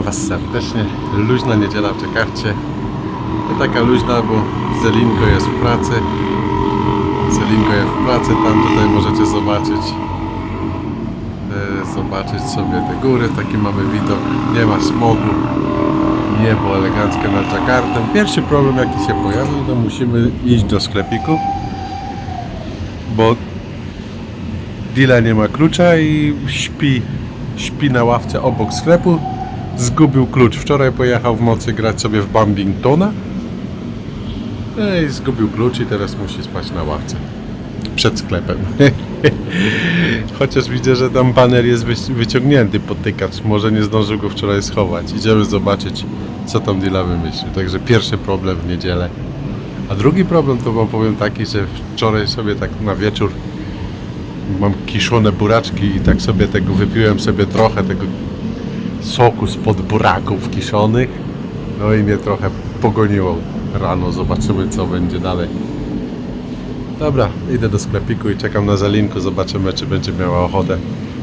Witam Was serdecznie. Luźna niedziela w Czekarcie. Nie taka luźna, bo Zelinko jest w pracy. Zelinko jest w pracy, tam tutaj możecie zobaczyć e, zobaczyć sobie te góry, taki mamy widok, nie ma smogu, niebo eleganckie nad Czekartem. Pierwszy problem jaki się pojawił, to musimy iść do sklepiku, bo Dila nie ma klucza i śpi, śpi na ławce obok sklepu. Zgubił klucz. Wczoraj pojechał w nocy grać sobie w Bambingtona. No i zgubił klucz i teraz musi spać na ławce. Przed sklepem. Chociaż widzę, że tam baner jest wy- wyciągnięty potykacz. Może nie zdążył go wczoraj schować. Idziemy zobaczyć, co tam Dila wymyślił. Także pierwszy problem w niedzielę. A drugi problem to wam powiem taki, że wczoraj sobie tak na wieczór mam kiszone buraczki i tak sobie tego wypiłem sobie trochę tego soku spod buraków kiszonych. No i mnie trochę pogoniło rano. Zobaczymy co będzie dalej. Dobra, idę do sklepiku i czekam na Zalinku. Zobaczymy czy będzie miała ochotę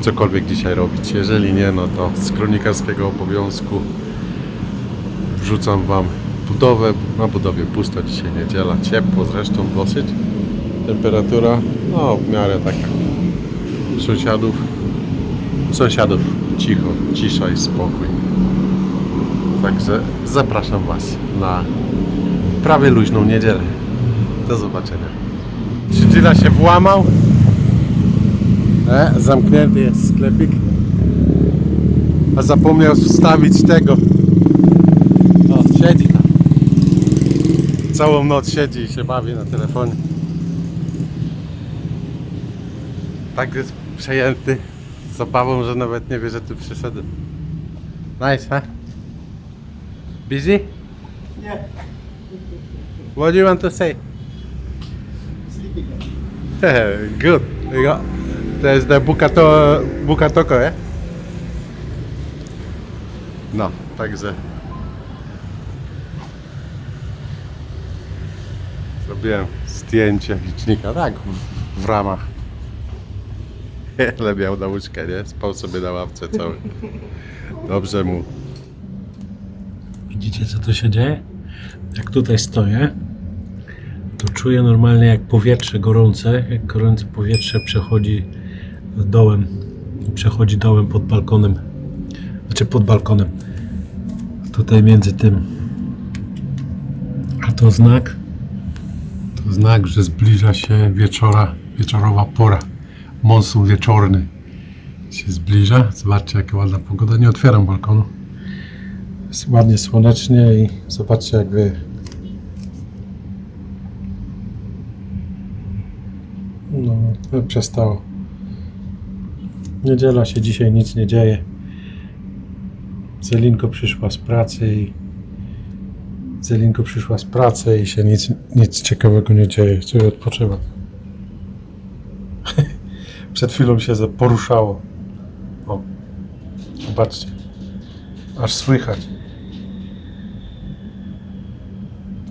cokolwiek dzisiaj robić. Jeżeli nie, no to z kronikarskiego obowiązku wrzucam wam budowę. Na budowie pusto dzisiaj niedziela. Ciepło zresztą dosyć. Temperatura no w miarę taka sąsiadów sąsiadów cicho, cisza i spokój. Także zapraszam Was na prawie luźną niedzielę. Do zobaczenia. Czy Gila się włamał? E, zamknięty jest sklepik. A zapomniał wstawić tego. O, siedzi tam. Całą noc siedzi i się bawi na telefonie. tak jest przejęty zabawą, że nawet nie wie, że tu przyszedłem. Nice, huh? Busy? Yeah, What do you want to say? sleeping. Good. You got, there's the bukato, bukatoko, eh? No, także zrobiłem zdjęcie licznika, tak, w, w ramach. Ale miał nauczkę, nie? Spał sobie na ławce cały. Dobrze mu. Widzicie co tu się dzieje? Jak tutaj stoję, to czuję normalnie jak powietrze gorące, jak gorące powietrze przechodzi dołem, przechodzi dołem pod balkonem, znaczy pod balkonem, tutaj między tym. A to znak, To znak, że zbliża się wieczora, wieczorowa pora. Monsun wieczorny się zbliża. Zobaczcie, jaka ładna pogoda. Nie otwieram balkonu. jest ładnie słonecznie i zobaczcie jak. No, no, przestało. Niedziela się dzisiaj nic nie dzieje. Zelinko przyszła z pracy i Zelinko przyszła z pracy i się nic, nic ciekawego nie dzieje. Sobie odpoczywa. Przed chwilą się za- poruszało. O, zobaczcie. Aż słychać.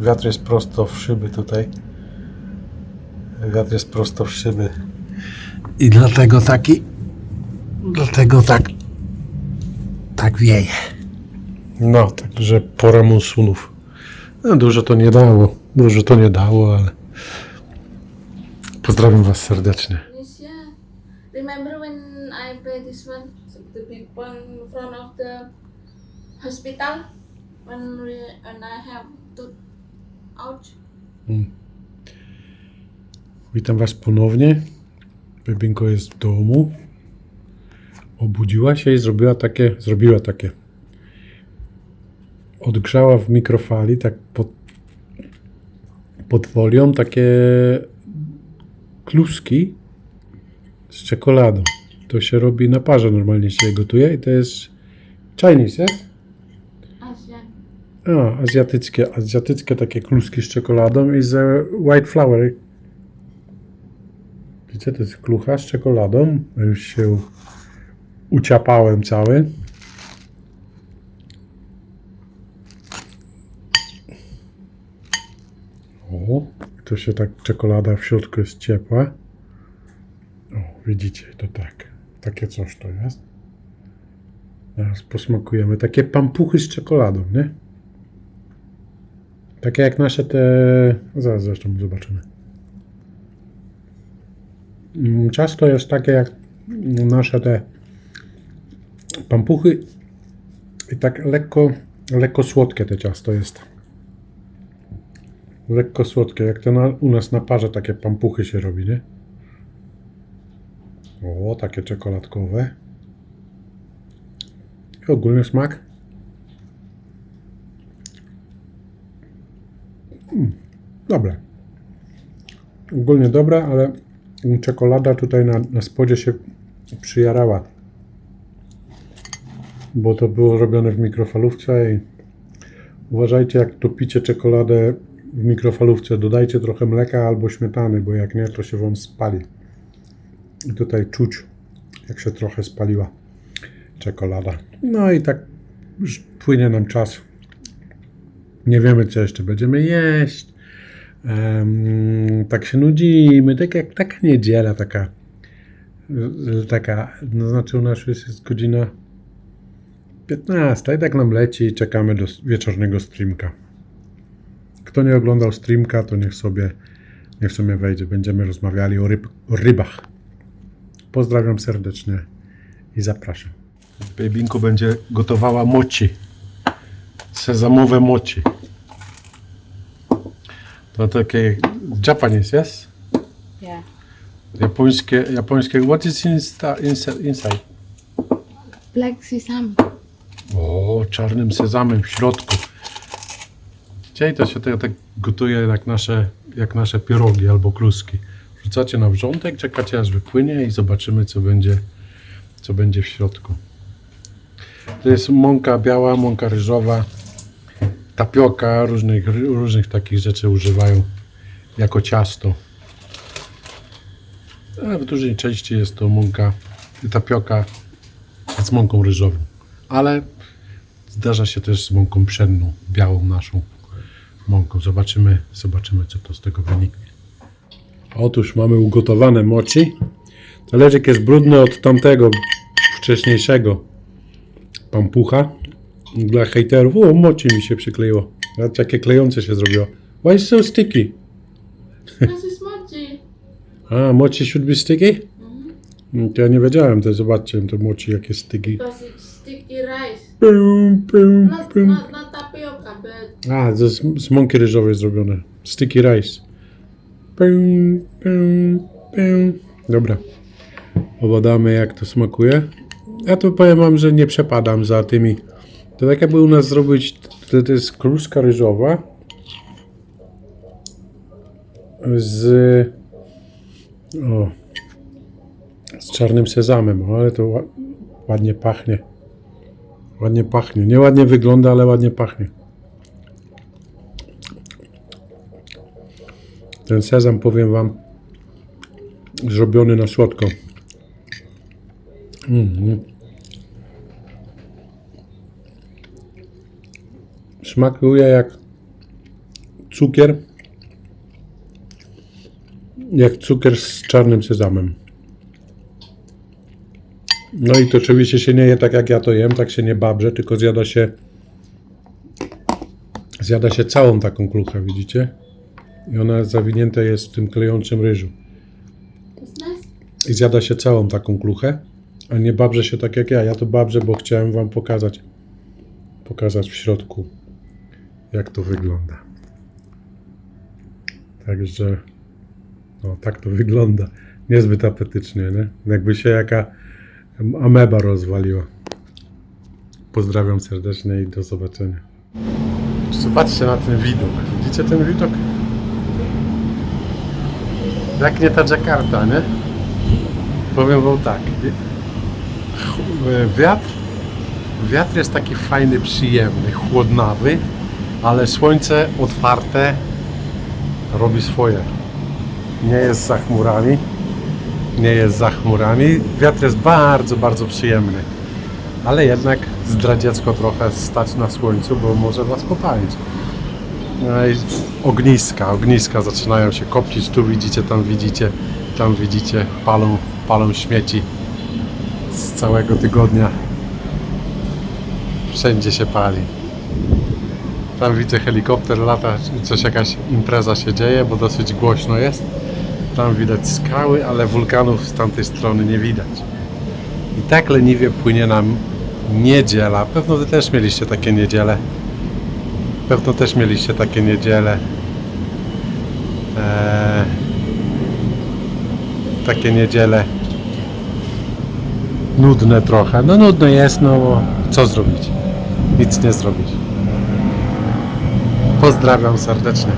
Wiatr jest prosto w szyby tutaj. Wiatr jest prosto w szyby. I dlatego taki. Dlatego tak. Tak wieje. No, także pora monsunów. No, dużo to nie dało. Dużo to nie dało, ale. Pozdrawiam Was serdecznie. Yes, yeah. Remember when I play this one, the big one in front of the hospital, when we, and I have tooth out. Witam Was ponownie. Bebinko jest w domu. Obudziła się i zrobiła takie, zrobiła takie. Odgrzała w mikrofali, tak pod, pod folią, takie kluski z czekoladą. To się robi na parze, normalnie się je gotuje i to jest Chinese, jest? Asian. A, azjatyckie, azjatyckie takie kluski z czekoladą i z white flour. Widzicie, to jest klucha z czekoladą. Już się uciapałem cały. O, to się tak czekolada w środku jest ciepła. O, widzicie, to tak. Takie coś to jest. Teraz posmakujemy. Takie pampuchy z czekoladą, nie? Takie jak nasze te... Zaraz zresztą zobaczymy. Mm, Ciasto jest takie jak nasze te pampuchy i tak lekko, lekko słodkie te ciasto jest. Lekko słodkie, jak to na, u nas na parze takie pampuchy się robi, nie? O, takie czekoladkowe. I ogólny smak. Mm, dobre. Ogólnie dobre, ale czekolada tutaj na, na spodzie się przyjarała. Bo to było robione w mikrofalówce i uważajcie jak topicie czekoladę w mikrofalówce. Dodajcie trochę mleka albo śmietany, bo jak nie to się wam spali. I tutaj czuć jak się trochę spaliła czekolada. No i tak już płynie nam czas. Nie wiemy, co jeszcze będziemy jeść. Em, tak się nudzimy. Tak jak taka niedziela, taka. Taka, no znaczy u nas już jest godzina 15. I tak nam leci i czekamy do wieczornego streamka. Kto nie oglądał streamka, to niech sobie, niech sobie wejdzie. Będziemy rozmawiali o, ryb, o rybach. Pozdrawiam serdecznie i zapraszam. Babinku będzie gotowała mochi. Sezamowe mochi. To takie Japanese, yes? Yeah. Japońskie, japońskie. What is insta, insa- inside? Black sesame. O, czarnym sezamem w środku. Dzisiaj to się tak, tak gotuje jak nasze, jak nasze pierogi albo kluski. Rzucacie na wrzątek, czekacie aż wypłynie i zobaczymy co będzie, co będzie w środku. To jest mąka biała, mąka ryżowa, tapioka, różnych, różnych takich rzeczy używają jako ciasto. W dużej części jest to mąka, tapioka z mąką ryżową. Ale zdarza się też z mąką pszenną, białą naszą mąką. Zobaczymy, zobaczymy co to z tego wyniknie. Otóż mamy ugotowane mochi. Talerzyk jest brudny od tamtego wcześniejszego pampucha. Dla hejterów. O, mochi mi się przykleiło. Zobaczcie, jakie klejące się zrobiło. Why is so sticky? This is mochi. A, mochi should be sticky? Mm, To ja nie wiedziałem, to zobaczcie, to mochi jakie sticky. Because it's sticky rice. Pum, pum, Not, pum. not, not tapioca, but A, to z, z mąki ryżowej zrobione. Sticky rice. Pum, pum, pum. Dobra. Obadamy jak to smakuje. Ja to powiem wam, że nie przepadam za tymi. To tak jakby u nas zrobić, to, to jest kluska ryżowa z o, z czarnym sezamem, ale to ła- ładnie pachnie. Ładnie pachnie. Nie ładnie wygląda, ale ładnie pachnie. Ten sezam, powiem Wam, zrobiony na słodko. Mhm. Smakuje jak cukier. Jak cukier z czarnym sezamem. No i to oczywiście się nie je tak jak ja to jem, tak się nie babrze, tylko zjada się zjada się całą taką kluchę, widzicie? I ona zawinięta jest w tym klejącym ryżu. I zjada się całą taką kluchę, a nie babrze się tak jak ja. Ja to babrze, bo chciałem wam pokazać pokazać w środku jak to wygląda. Także no, tak to wygląda. Niezbyt apetycznie, nie? Jakby się jaka ameba rozwaliła. Pozdrawiam serdecznie i do zobaczenia. Zobaczcie na ten widok. Widzicie ten widok? Jak nie ta Jakarta, nie? Powiem wam tak. Wiatr, wiatr jest taki fajny, przyjemny, chłodnawy, ale słońce otwarte robi swoje. Nie jest za chmurami. Nie jest za chmurami. Wiatr jest bardzo, bardzo przyjemny. Ale jednak zdradziecko trochę stać na słońcu, bo może was popalić. No ogniska, ogniska zaczynają się kopcić. Tu widzicie, tam widzicie, tam widzicie, palą, palą śmieci z całego tygodnia. Wszędzie się pali. Tam widzę helikopter lata, coś jakaś impreza się dzieje, bo dosyć głośno jest. Tam widać skały, ale wulkanów z tamtej strony nie widać. I tak leniwie płynie nam niedziela. Pewno wy też mieliście takie niedziele. Pewno też mieliście takie niedziele. Eee, takie niedziele nudne trochę. No nudne jest, no co zrobić? Nic nie zrobić. Pozdrawiam serdecznie.